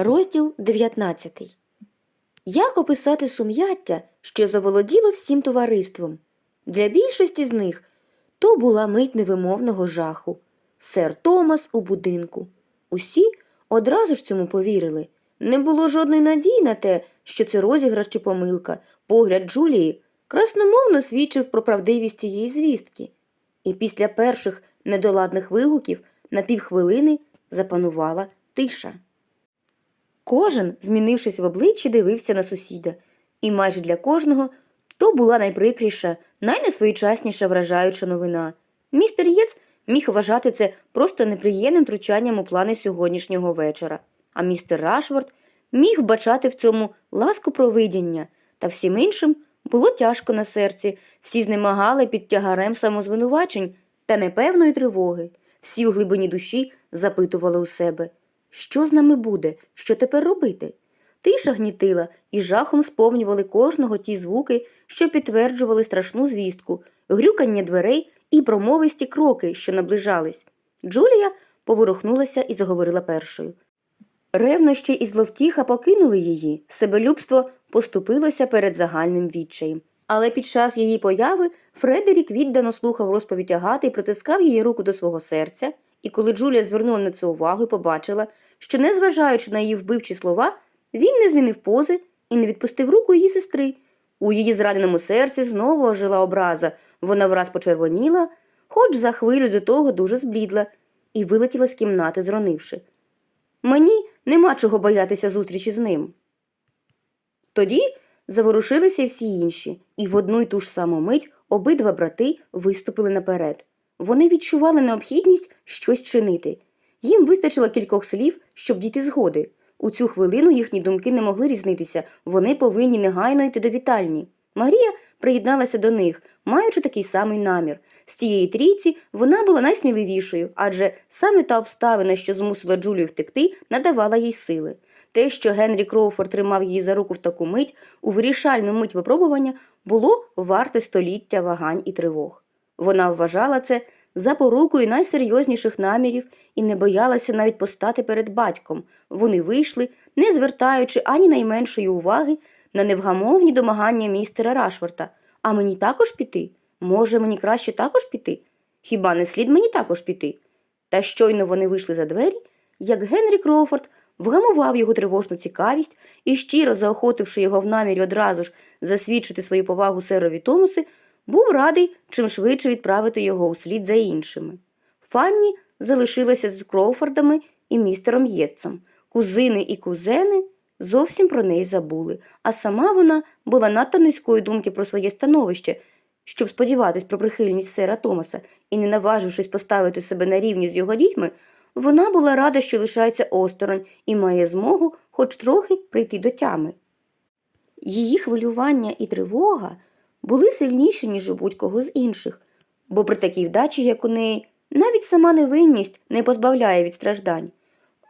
Розділ 19 Як описати сум'яття, що заволоділо всім товариством? Для більшості з них то була мить невимовного жаху. Сер Томас у будинку. Усі одразу ж цьому повірили. Не було жодної надії на те, що це розіграш чи помилка. Погляд Джулії красномовно свідчив про правдивість цієї звістки. І після перших недоладних вигуків на півхвилини запанувала тиша. Кожен, змінившись в обличчі, дивився на сусіда, і майже для кожного то була найприкріша, найнесвоєчасніша вражаюча новина. Містер Єц міг вважати це просто неприємним втручанням у плани сьогоднішнього вечора, а містер Рашфорд міг вбачати в цьому ласку провидіння, та всім іншим було тяжко на серці, всі знемагали під тягарем самозвинувачень та непевної тривоги. Всі у глибині душі запитували у себе що з нами буде, що тепер робити? Тиша гнітила і жахом сповнювали кожного ті звуки, що підтверджували страшну звістку, грюкання дверей і промовисті кроки, що наближались. Джулія поворухнулася і заговорила першою. Ревнощі і зловтіха покинули її, себелюбство поступилося перед загальним відчаєм. Але під час її появи Фредерік віддано слухав розповідь Агати і притискав її руку до свого серця, і коли Джулія звернула на це увагу і побачила, що, незважаючи на її вбивчі слова, він не змінив пози і не відпустив руку її сестри. У її зраненому серці знову ожила образа, вона враз почервоніла, хоч за хвилю до того дуже зблідла, і вилетіла з кімнати, зронивши. Мені нема чого боятися зустрічі з ним. Тоді заворушилися всі інші, і в одну й ту ж саму мить обидва брати виступили наперед. Вони відчували необхідність щось чинити. Їм вистачило кількох слів, щоб дійти згоди. У цю хвилину їхні думки не могли різнитися, вони повинні негайно йти до вітальні. Марія приєдналася до них, маючи такий самий намір. З цієї трійці вона була найсміливішою, адже саме та обставина, що змусила Джулію втекти, надавала їй сили. Те, що Генрі Кроуфорд тримав її за руку в таку мить, у вирішальну мить випробування, було варте століття вагань і тривог. Вона вважала це запорукою найсерйозніших намірів і не боялася навіть постати перед батьком. Вони вийшли, не звертаючи ані найменшої уваги на невгамовні домагання містера Рашфорта. А мені також піти? Може, мені краще також піти? Хіба не слід мені також піти? Та щойно вони вийшли за двері, як Генрі Кроуфорд вгамував його тривожну цікавість і, щиро заохотивши його в намірі одразу ж засвідчити свою повагу серові Томаси, був радий чим швидше відправити його услід за іншими. Фанні залишилася з Кроуфордами і містером Єтцем. Кузини і кузени зовсім про неї забули, а сама вона була надто низької думки про своє становище, щоб сподіватись про прихильність сера Томаса, і, не наважившись поставити себе на рівні з його дітьми, вона була рада, що лишається осторонь і має змогу хоч трохи прийти до тями. Її хвилювання і тривога були сильніші, ніж у будь-кого з інших, бо при такій вдачі, як у неї, навіть сама невинність не позбавляє від страждань.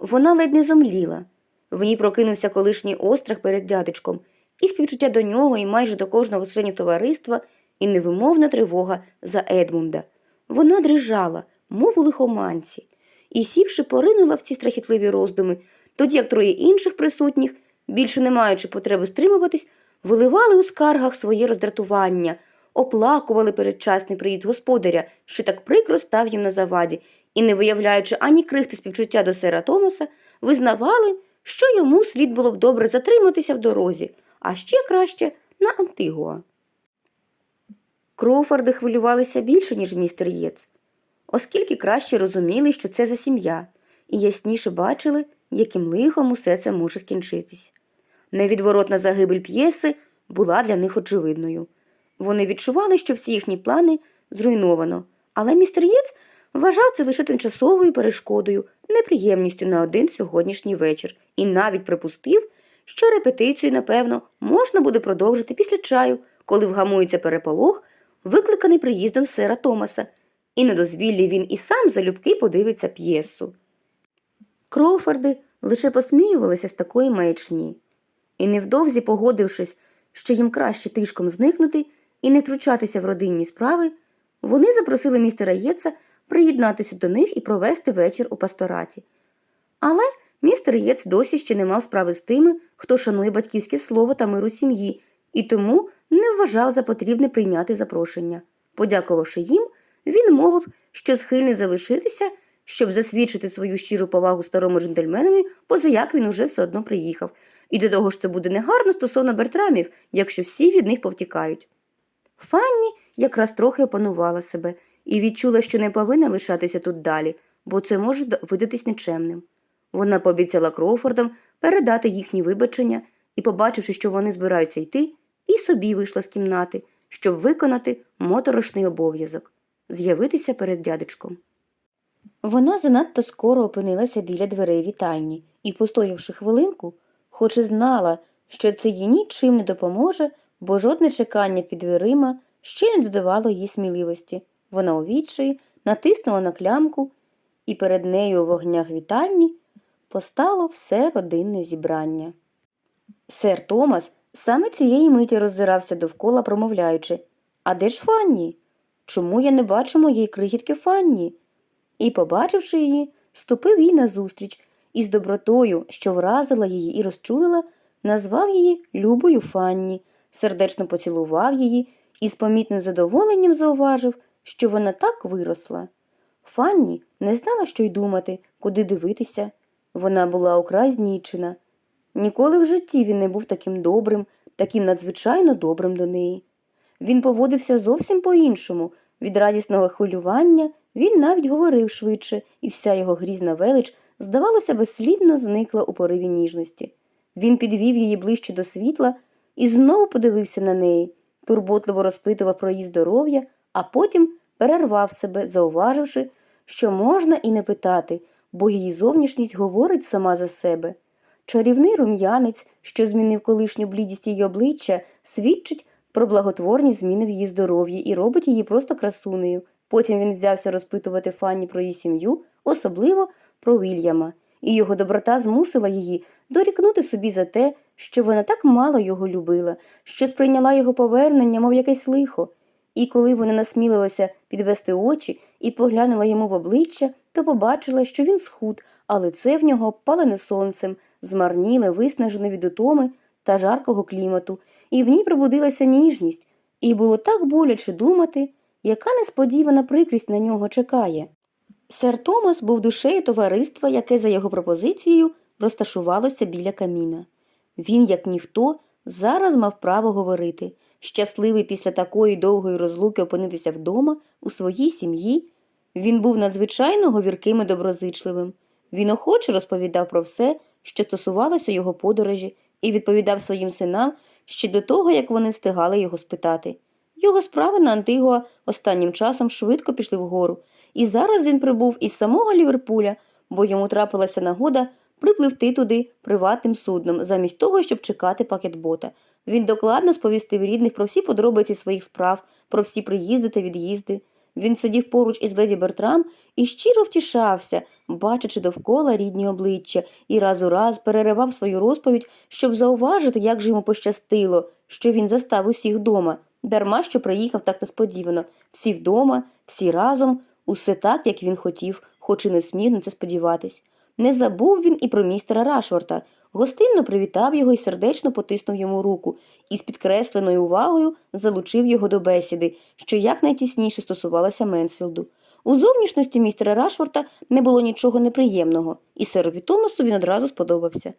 Вона ледь не зомліла. В ній прокинувся колишній острах перед дядечком, і співчуття до нього, і майже до кожного членів товариства, і невимовна тривога за Едмунда. Вона дрижала, мов у лихоманці, і, сівши, поринула в ці страхітливі роздуми, тоді як троє інших присутніх, більше не маючи потреби стримуватись, виливали у скаргах своє роздратування, оплакували передчасний приїзд господаря, що так прикро став їм на заваді, і, не виявляючи ані крихти співчуття до сера Томаса, визнавали, що йому слід було б добре затриматися в дорозі, а ще краще на Антигуа. Кроуфорди хвилювалися більше, ніж містер Єц, оскільки краще розуміли, що це за сім'я, і ясніше бачили, яким лихом усе це може скінчитись. Невідворотна загибель п'єси була для них очевидною. Вони відчували, що всі їхні плани зруйновано, але містер Єц вважав це лише тимчасовою перешкодою, неприємністю на один сьогоднішній вечір і навіть припустив, що репетицію, напевно, можна буде продовжити після чаю, коли вгамується переполох, викликаний приїздом сера Томаса, і на дозвіллі він і сам залюбки подивиться п'єсу. Кроуфорди лише посміювалися з такої маячні, і невдовзі, погодившись, що їм краще тишком зникнути і не втручатися в родинні справи, вони запросили містера Єтса приєднатися до них і провести вечір у пастораті. Але містер Єц досі ще не мав справи з тими, хто шанує батьківське слово та миру сім'ї, і тому не вважав за потрібне прийняти запрошення. Подякувавши їм, він мовив, що схильний залишитися, щоб засвідчити свою щиру повагу старому джентльменові, позаяк він уже все одно приїхав. І до того ж це буде негарно стосовно Бертрамів, якщо всі від них повтікають. Фанні якраз трохи опанувала себе і відчула, що не повинна лишатися тут далі, бо це може видатись нечемним. Вона пообіцяла Кроуфордам передати їхні вибачення і, побачивши, що вони збираються йти, і собі вийшла з кімнати, щоб виконати моторошний обов'язок з'явитися перед дядечком. Вона занадто скоро опинилася біля дверей вітальні і, постоявши хвилинку, хоч і знала, що це їй нічим не допоможе, бо жодне чекання під дверима ще не додавало їй сміливості. Вона у відчаї натиснула на клямку, і перед нею у вогнях вітальні постало все родинне зібрання. Сер Томас саме цієї миті роззирався довкола, промовляючи А де ж Фанні? Чому я не бачу моєї крихітки Фанні? І, побачивши її, ступив їй назустріч і з добротою, що вразила її і розчулила, назвав її Любою Фанні, сердечно поцілував її і з помітним задоволенням зауважив, що вона так виросла. Фанні не знала, що й думати, куди дивитися. Вона була украй знічена. Ніколи в житті він не був таким добрим, таким надзвичайно добрим до неї. Він поводився зовсім по-іншому. Від радісного хвилювання він навіть говорив швидше, і вся його грізна велич, здавалося, безслідно зникла у пориві ніжності. Він підвів її ближче до світла і знову подивився на неї, турботливо розпитував про її здоров'я, а потім перервав себе, зауваживши, що можна і не питати, бо її зовнішність говорить сама за себе. Чарівний рум'янець, що змінив колишню блідість її обличчя, свідчить про благотворні зміни в її здоров'ї і робить її просто красунею. Потім він взявся розпитувати Фанні про її сім'ю, особливо про Вільяма, і його доброта змусила її дорікнути собі за те, що вона так мало його любила, що сприйняла його повернення, мов якесь лихо. І коли вона насмілилася підвести очі і поглянула йому в обличчя, то побачила, що він схуд, а лице в нього палене сонцем, змарніле, виснажене від утоми та жаркого клімату, і в ній пробудилася ніжність, і було так боляче думати, яка несподівана прикрість на нього чекає. Сер Томас був душею товариства, яке за його пропозицією розташувалося біля каміна. Він, як ніхто, зараз мав право говорити, щасливий після такої довгої розлуки опинитися вдома, у своїй сім'ї. Він був надзвичайно говірким і доброзичливим. Він охоче розповідав про все, що стосувалося його подорожі, і відповідав своїм синам ще до того, як вони встигали його спитати. Його справи на Антигуа останнім часом швидко пішли вгору, і зараз він прибув із самого Ліверпуля, бо йому трапилася нагода припливти туди приватним судном, замість того, щоб чекати пакетбота. Він докладно сповістив рідних про всі подробиці своїх справ, про всі приїзди та від'їзди. Він сидів поруч із леді Бертрам і щиро втішався, бачачи довкола рідні обличчя, і раз у раз переривав свою розповідь, щоб зауважити, як же йому пощастило, що він застав усіх дома. Дарма що приїхав так несподівано. Всі вдома, всі разом, усе так, як він хотів, хоч і не смів на це сподіватись. Не забув він і про містера Рашворта. Гостинно привітав його і сердечно потиснув йому руку, і з підкресленою увагою залучив його до бесіди, що якнайтісніше стосувалося Менсфілду. У зовнішності містера Рашворта не було нічого неприємного, і серові Томасу він одразу сподобався.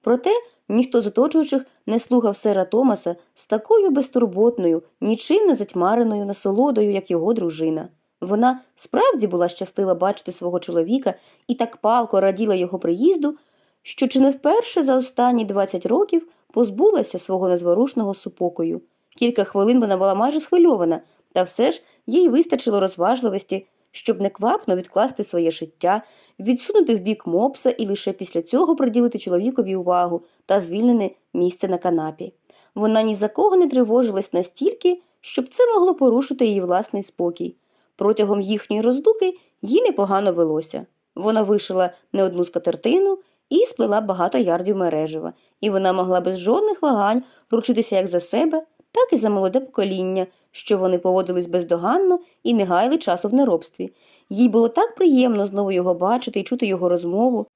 Проте ніхто з оточуючих не слухав сера Томаса з такою безтурботною, нічим не затьмареною насолодою, як його дружина. Вона справді була щаслива бачити свого чоловіка і так палко раділа його приїзду, що чи не вперше за останні 20 років позбулася свого незворушного супокою. Кілька хвилин вона була майже схвильована, та все ж їй вистачило розважливості, щоб неквапно відкласти своє життя, відсунути в бік мопса і лише після цього приділити чоловікові увагу та звільнене місце на канапі. Вона ні за кого не тривожилась настільки, щоб це могло порушити її власний спокій. Протягом їхньої роздуки їй непогано велося. Вона вишила не одну скатертину і сплела багато ярдів мережева, і вона могла без жодних вагань ручитися як за себе, так і за молоде покоління, що вони поводились бездоганно і не гаяли часу в неробстві. Їй було так приємно знову його бачити і чути його розмову.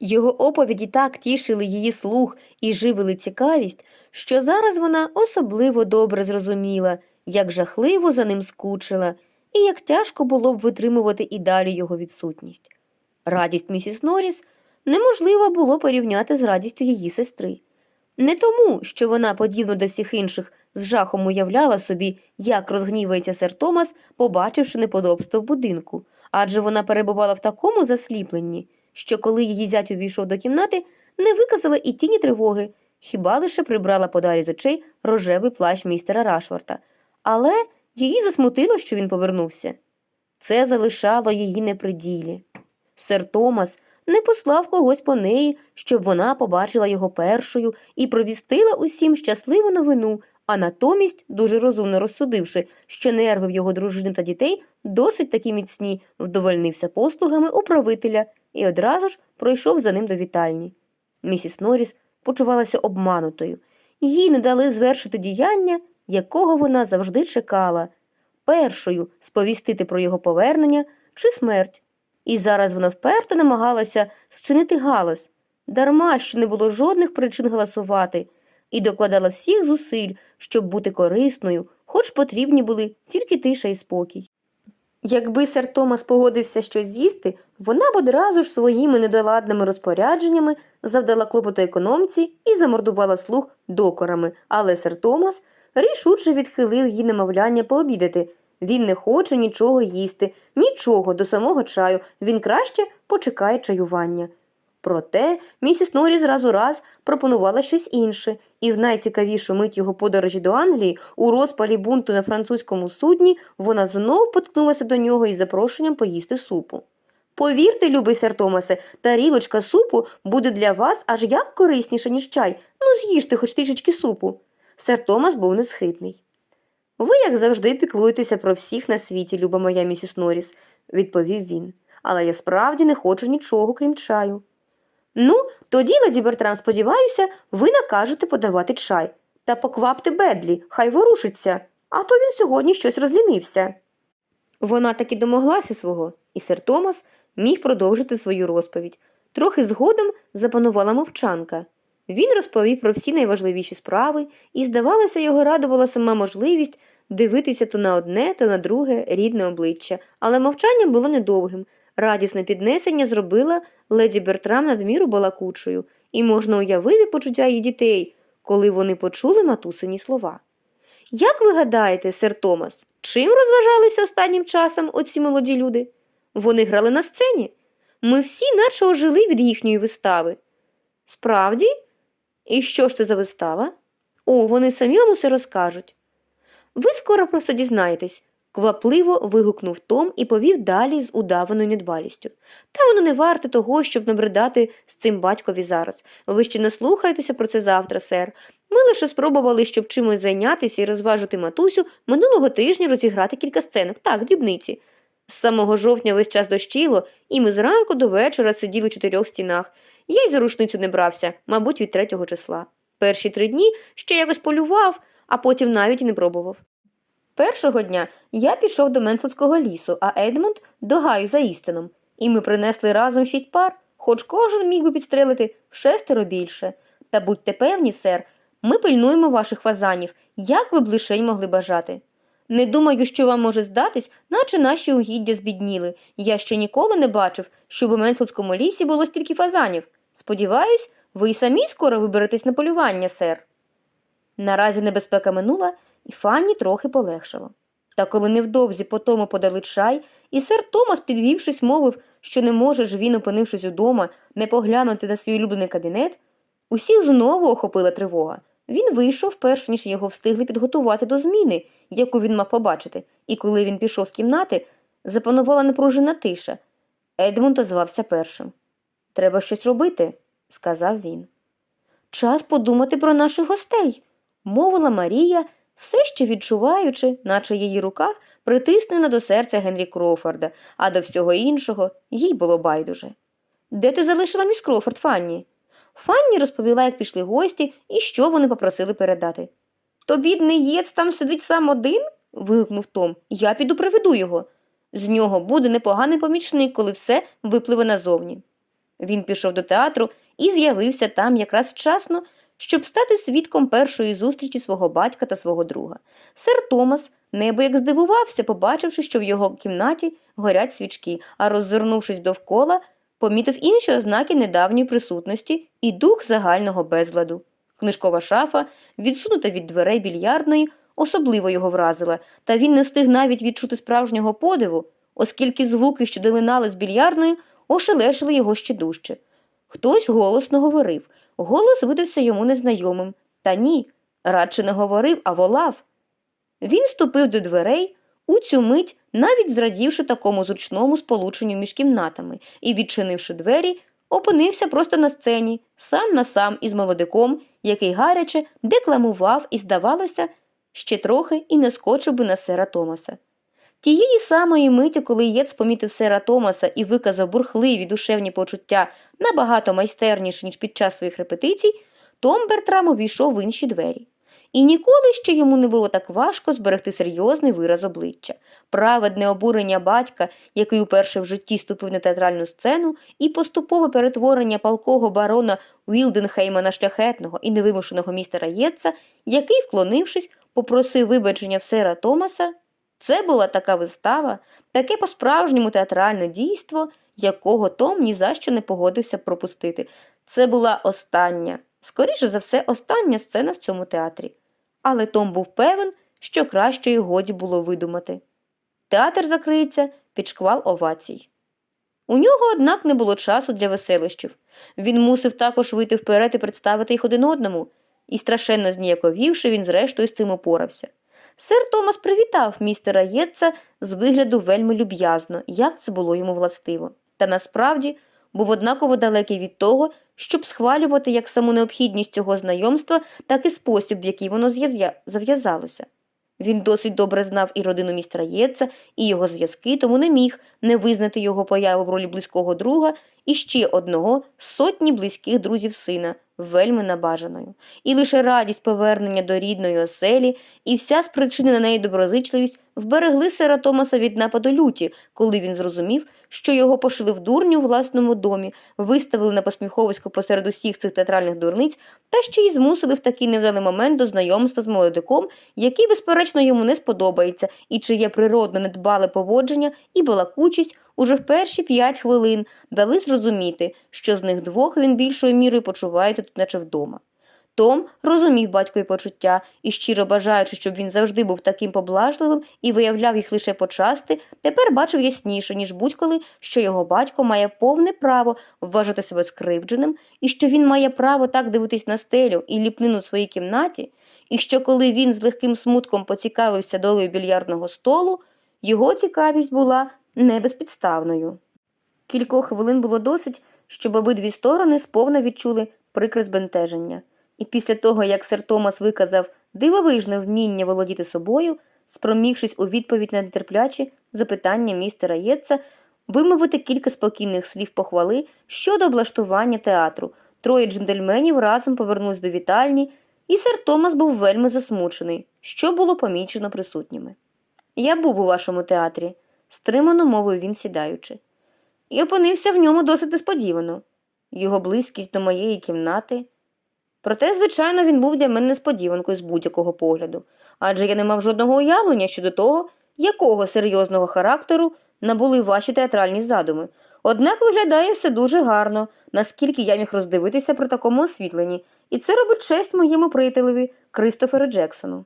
Його оповіді так тішили її слух і живили цікавість, що зараз вона особливо добре зрозуміла, як жахливо за ним скучила, і як тяжко було б витримувати і далі його відсутність. Радість місіс Норріс неможливо було порівняти з радістю її сестри. Не тому, що вона, подібно до всіх інших, з жахом уявляла собі, як розгнівається сер Томас, побачивши неподобство в будинку, адже вона перебувала в такому засліпленні, що коли її зять увійшов до кімнати, не виказала і тіні тривоги, хіба лише прибрала подалі з очей рожевий плащ містера Рашварта. Але її засмутило, що він повернувся. Це залишало її неприділі. Сер Томас не послав когось по неї, щоб вона побачила його першою і провістила усім щасливу новину, а натомість, дуже розумно розсудивши, що нерви в його дружини та дітей досить таки міцні, вдовольнився послугами управителя і одразу ж пройшов за ним до вітальні. Місіс Норріс почувалася обманутою. Їй не дали звершити діяння, якого вона завжди чекала, першою сповістити про його повернення чи смерть. І зараз вона вперто намагалася зчинити галас, дарма що не було жодних причин голосувати, і докладала всіх зусиль, щоб бути корисною, хоч потрібні були тільки тиша і спокій. Якби сер Томас погодився щось з'їсти, вона б одразу ж своїми недоладними розпорядженнями завдала клопоту економці і замордувала слух докорами, але сер Томас рішуче відхилив її намовляння пообідати. Він не хоче нічого їсти, нічого до самого чаю, він краще почекає чаювання. Проте місіс Норріс раз у раз пропонувала щось інше, і в найцікавішу мить його подорожі до Англії у розпалі бунту на французькому судні вона знов поткнулася до нього із запрошенням поїсти супу. Повірте, любий сер Томасе, тарілочка супу буде для вас аж як корисніша, ніж чай. Ну, з'їжте хоч трішечки супу. Сер Томас був несхитний. Ви, як завжди, піклуєтеся про всіх на світі, люба моя місіс Норріс, відповів він. Але я справді не хочу нічого, крім чаю. Ну, тоді, леді Бертрам, сподіваюся, ви накажете подавати чай. Та поквапте Бедлі, хай ворушиться, а то він сьогодні щось розлінився. Вона таки домоглася свого, і сер Томас міг продовжити свою розповідь. Трохи згодом запанувала мовчанка. Він розповів про всі найважливіші справи, і, здавалося, його радувала сама можливість дивитися то на одне, то на друге рідне обличчя, але мовчання було недовгим. Радісне піднесення зробила леді Бертрам надміру балакучою, і можна уявити почуття її дітей, коли вони почули матусині слова. Як ви гадаєте, сер Томас, чим розважалися останнім часом оці молоді люди? Вони грали на сцені. Ми всі наче ожили від їхньої вистави. Справді? І що ж це за вистава? О, вони самі вам усе розкажуть. Ви скоро про це дізнаєтесь, квапливо вигукнув Том і повів далі з удаваною недбалістю. Та воно не варте того, щоб набридати з цим батькові зараз. Ви ще не слухайтеся про це завтра, сер. Ми лише спробували, щоб чимось зайнятися і розважити матусю, минулого тижня розіграти кілька сценок, так, дрібниці. З самого жовтня весь час дощило, і ми зранку до вечора сиділи в чотирьох стінах. Я й за рушницю не брався, мабуть, від третього числа. Перші три дні ще якось полював, а потім навіть і не пробував. Першого дня я пішов до Менселського лісу, а Едмунд до гаю за істином, і ми принесли разом шість пар, хоч кожен міг би підстрелити в шестеро більше. Та будьте певні, сер, ми пильнуємо ваших фазанів, як ви б лишень могли бажати. Не думаю, що вам може здатись, наче наші угіддя збідніли. Я ще ніколи не бачив, щоб у Менселському лісі було стільки фазанів. Сподіваюсь, ви й самі скоро виберетесь на полювання, сер. Наразі небезпека минула, і Фанні трохи полегшало. Та коли невдовзі по тому подали чай, і сер Томас, підвівшись, мовив, що не може ж він, опинившись удома, не поглянути на свій улюблений кабінет, усіх знову охопила тривога. Він вийшов, перш ніж його встигли підготувати до зміни, яку він мав побачити, і коли він пішов з кімнати, запанувала напружена тиша. Едмунд озвався першим. Треба щось робити, сказав він. Час подумати про наших гостей, мовила Марія, все ще відчуваючи, наче її рука притиснена до серця Генрі Кроуфорда, а до всього іншого їй було байдуже. Де ти залишила міс Кроуфорд, Фанні? Фанні розповіла, як пішли гості і що вони попросили передати. То бідний єц там сидить сам один? вигукнув Том. Я піду приведу його. З нього буде непоганий помічник, коли все випливе назовні. Він пішов до театру і з'явився там якраз вчасно, щоб стати свідком першої зустрічі свого батька та свого друга. Сер Томас небояк здивувався, побачивши, що в його кімнаті горять свічки, а роззирнувшись довкола, помітив інші ознаки недавньої присутності і дух загального безладу. Книжкова шафа, відсунута від дверей більярдної, особливо його вразила, та він не встиг навіть відчути справжнього подиву, оскільки звуки, що долинали з більярдної, ошелешили його ще дужче. Хтось голосно говорив. Голос видався йому незнайомим. Та ні, радше не говорив, а волав. Він ступив до дверей, у цю мить, навіть зрадівши такому зручному сполученню між кімнатами, і, відчинивши двері, опинився просто на сцені, сам на сам із молодиком, який гаряче декламував і, здавалося, ще трохи і не скочив би на сера Томаса. Тієї самої миті, коли Єц помітив сера Томаса і виказав бурхливі душевні почуття набагато майстерніше, ніж під час своїх репетицій, Том Бертрам увійшов в інші двері. І ніколи ще йому не було так важко зберегти серйозний вираз обличчя, праведне обурення батька, який уперше в житті ступив на театральну сцену, і поступове перетворення палкого барона Уілденхейма на шляхетного і невимушеного містера Єтса, який, вклонившись, попросив вибачення в сера Томаса. Це була така вистава, таке по-справжньому театральне дійство, якого Том ні за що не погодився пропустити. Це була остання, скоріше за все, остання сцена в цьому театрі. Але Том був певен, що кращої годі було видумати. Театр закриється під шквал овацій. У нього, однак, не було часу для веселощів. Він мусив також вийти вперед і представити їх один одному, і, страшенно зніяковівши, він зрештою з цим опорався. Сер Томас привітав містера Єтца з вигляду вельми люб'язно, як це було йому властиво, та насправді був однаково далекий від того, щоб схвалювати як саму необхідність цього знайомства, так і спосіб, в який воно зав'язалося. Він досить добре знав і родину містера Єтца, і його зв'язки, тому не міг не визнати його появу в ролі близького друга і ще одного з сотні близьких друзів сина, вельми набажаною. І лише радість повернення до рідної оселі і вся спричинена нею доброзичливість вберегли сера Томаса від нападу люті, коли він зрозумів, що його пошили в дурню у власному домі, виставили на посміховисько посеред усіх цих театральних дурниць та ще й змусили в такий невдалий момент до знайомства з молодиком, який, безперечно, йому не сподобається, і чиє природне недбале поводження і балакучість уже в перші п'ять хвилин дали зрозуміти, що з них двох він більшою мірою почувається тут, наче вдома. Том розумів батькові почуття і, щиро бажаючи, щоб він завжди був таким поблажливим і виявляв їх лише почасти, тепер бачив ясніше, ніж будь-коли, що його батько має повне право вважати себе скривдженим, і що він має право так дивитись на стелю і ліпнину в своїй кімнаті, і що коли він з легким смутком поцікавився долею більярдного столу, його цікавість була не безпідставною. Кількох хвилин було досить, щоб обидві сторони сповна відчули прикре збентеження. І після того, як сер Томас виказав дивовижне вміння володіти собою, спромігшись у відповідь на нетерплячі запитання містера Єтса, вимовити кілька спокійних слів похвали щодо облаштування театру, троє джентльменів разом повернулись до вітальні, і сер Томас був вельми засмучений, що було помічено присутніми. Я був у вашому театрі, стримано мовив він, сідаючи, і опинився в ньому досить несподівано. Його близькість до моєї кімнати. Проте, звичайно, він був для мене несподіванкою з будь-якого погляду, адже я не мав жодного уявлення щодо того, якого серйозного характеру набули ваші театральні задуми. Однак виглядає все дуже гарно, наскільки я міг роздивитися при такому освітленні, і це робить честь моєму приятелеві Кристоферу Джексону.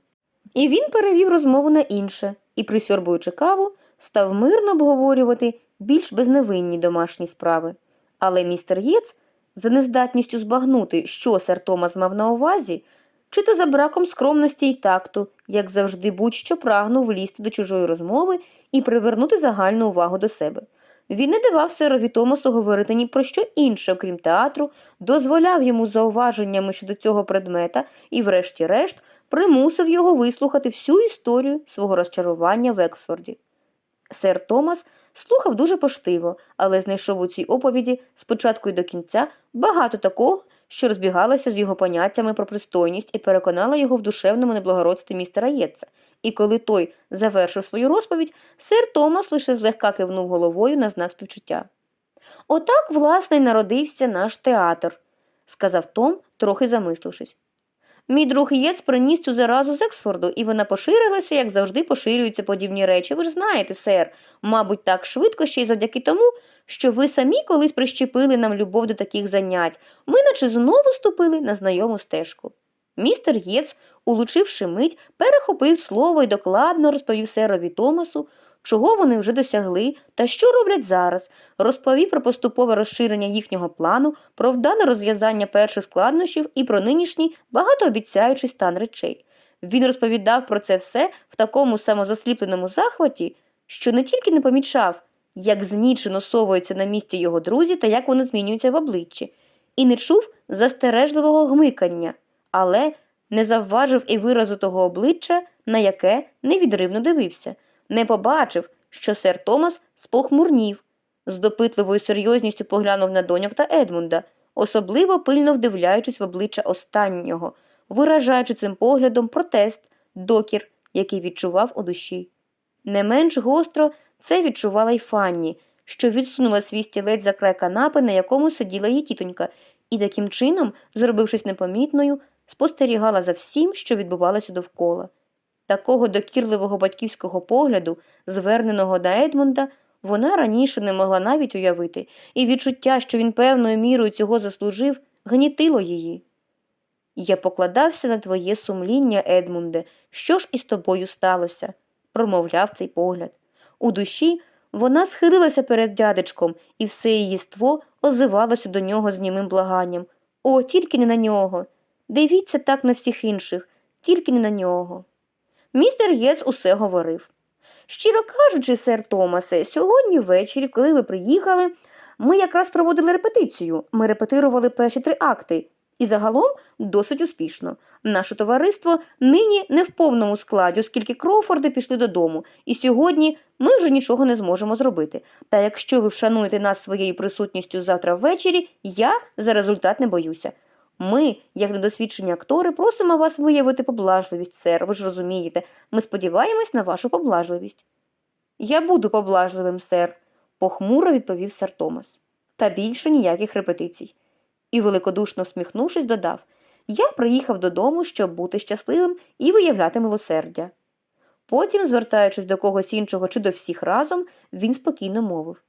І він перевів розмову на інше і, присьорбуючи каву, став мирно обговорювати більш безневинні домашні справи. Але містер Єц за нездатністю збагнути, що сер Томас мав на увазі, чи то за браком скромності й такту, як завжди будь-що прагнув влізти до чужої розмови і привернути загальну увагу до себе. Він не давав серові Томасу говорити ні про що інше, окрім театру, дозволяв йому зауваженнями щодо цього предмета і, врешті-решт, примусив його вислухати всю історію свого розчарування в Ексфорді. Сер Томас слухав дуже поштиво, але знайшов у цій оповіді спочатку й до кінця багато такого, що розбігалося з його поняттями про пристойність і переконала його в душевному неблагородстві містера Єтса. І коли той завершив свою розповідь, сер Томас лише злегка кивнув головою на знак співчуття. Отак, власне, й народився наш театр, сказав Том, трохи замислившись. Мій друг Єц приніс цю заразу зЕксфорду, і вона поширилася, як завжди поширюються подібні речі. Ви ж знаєте, сер, мабуть, так швидко ще й завдяки тому, що ви самі колись прищепили нам любов до таких занять. Ми наче знову ступили на знайому стежку. Містер Єц, улучивши мить, перехопив слово і докладно розповів серові Томасу, чого вони вже досягли та що роблять зараз, розповів про поступове розширення їхнього плану, про вдале розв'язання перших складнощів і про нинішній багатообіцяючий стан речей. Він розповідав про це все в такому самозасліпленому захваті, що не тільки не помічав, як знічено совуються на місці його друзі та як вони змінюються в обличчі, і не чув застережливого гмикання, але не завважив і виразу того обличчя, на яке невідривно дивився, не побачив, що сер Томас спохмурнів, з допитливою серйозністю поглянув на доньок та Едмунда, особливо пильно вдивляючись в обличчя останнього, виражаючи цим поглядом протест, докір, який відчував у душі. Не менш гостро це відчувала й Фанні, що відсунула свій стілець за край канапи, на якому сиділа її тітонька, і таким чином, зробившись непомітною, спостерігала за всім, що відбувалося довкола. Такого докірливого батьківського погляду, зверненого до Едмунда, вона раніше не могла навіть уявити, і відчуття, що він певною мірою цього заслужив, гнітило її. Я покладався на твоє сумління, Едмунде, що ж із тобою сталося? промовляв цей погляд. У душі вона схилилася перед дядечком, і все її ство озивалося до нього з німим благанням. О, тільки не на нього. Дивіться так на всіх інших, тільки не на нього. Містер Єц усе говорив. Щиро кажучи, сер Томасе, сьогодні ввечері, коли ви приїхали, ми якраз проводили репетицію. Ми репетирували перші три акти, і загалом досить успішно. Наше товариство нині не в повному складі, оскільки Кроуфорди пішли додому, і сьогодні ми вже нічого не зможемо зробити. Та якщо ви вшануєте нас своєю присутністю завтра ввечері, я за результат не боюся. Ми, як недосвідчені актори, просимо вас виявити поблажливість, сер, ви ж розумієте. Ми сподіваємось на вашу поблажливість. Я буду поблажливим, сер, похмуро відповів сер Томас. Та більше ніяких репетицій. І, великодушно всміхнувшись, додав Я приїхав додому, щоб бути щасливим і виявляти милосердя. Потім, звертаючись до когось іншого чи до всіх разом, він спокійно мовив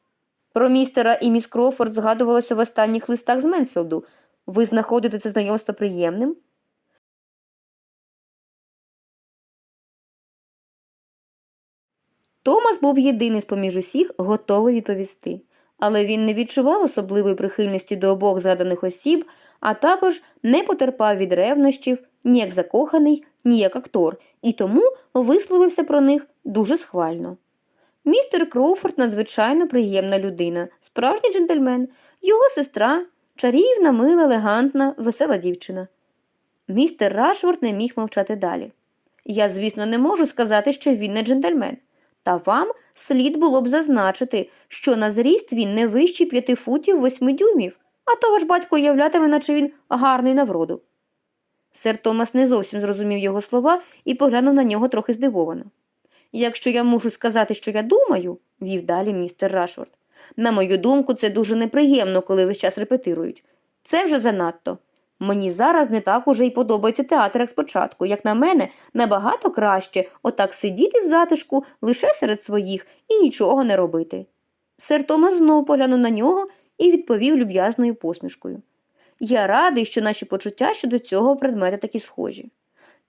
Про містера і міс Крофорд згадувалося в останніх листах з Менсфілду. Ви знаходите це знайомство приємним? Томас був єдиний з поміж усіх готовий відповісти, але він не відчував особливої прихильності до обох згаданих осіб, а також не потерпав від ревнощів ні як закоханий, ні як актор, і тому висловився про них дуже схвально. Містер Кроуфорд надзвичайно приємна людина, справжній джентльмен, його сестра чарівна, мила, елегантна, весела дівчина. Містер Рашфорд не міг мовчати далі. Я, звісно, не можу сказати, що він не джентльмен. Та вам слід було б зазначити, що на зріст він не вищий п'яти футів восьми дюймів, а то ваш батько уявлятиме, наче він гарний на вроду. Сер Томас не зовсім зрозумів його слова і поглянув на нього трохи здивовано. Якщо я мушу сказати, що я думаю, вів далі містер Рашфорд, на мою думку, це дуже неприємно, коли весь час репетирують. Це вже занадто. Мені зараз не так уже й подобається театр, як спочатку. Як на мене, набагато краще отак сидіти в затишку лише серед своїх і нічого не робити. Сер Томас знов поглянув на нього і відповів люб'язною посмішкою. Я радий, що наші почуття щодо цього предмети такі схожі.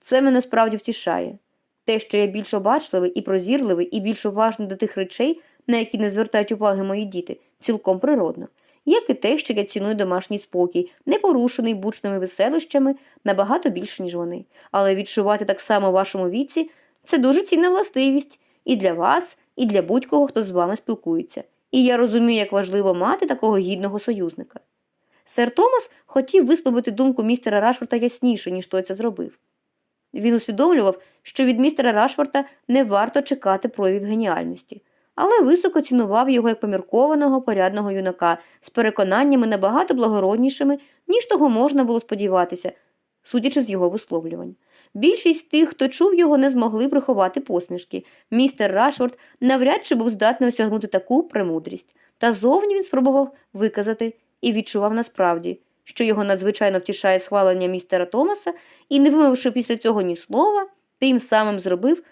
Це мене справді втішає. Те, що я більш обачливий і прозірливий, і більш уважний до тих речей, на які не звертають уваги мої діти, цілком природно, як і те, що я ціную домашній спокій, не порушений бучними веселощами, набагато більше, ніж вони. Але відчувати так само в вашому віці це дуже цінна властивість і для вас, і для будь-кого, хто з вами спілкується. І я розумію, як важливо мати такого гідного союзника. Сер Томас хотів висловити думку містера Рашфорта ясніше, ніж той це зробив. Він усвідомлював, що від містера Рашфорта не варто чекати проявів геніальності, але високо цінував його як поміркованого, порядного юнака з переконаннями набагато благороднішими, ніж того можна було сподіватися, судячи з його висловлювань. Більшість тих, хто чув його, не змогли приховати посмішки. Містер Рашфорд навряд чи був здатний осягнути таку премудрість. Та зовні він спробував виказати і відчував насправді, що його надзвичайно втішає схвалення містера Томаса, і, не вимовивши після цього ні слова, тим самим зробив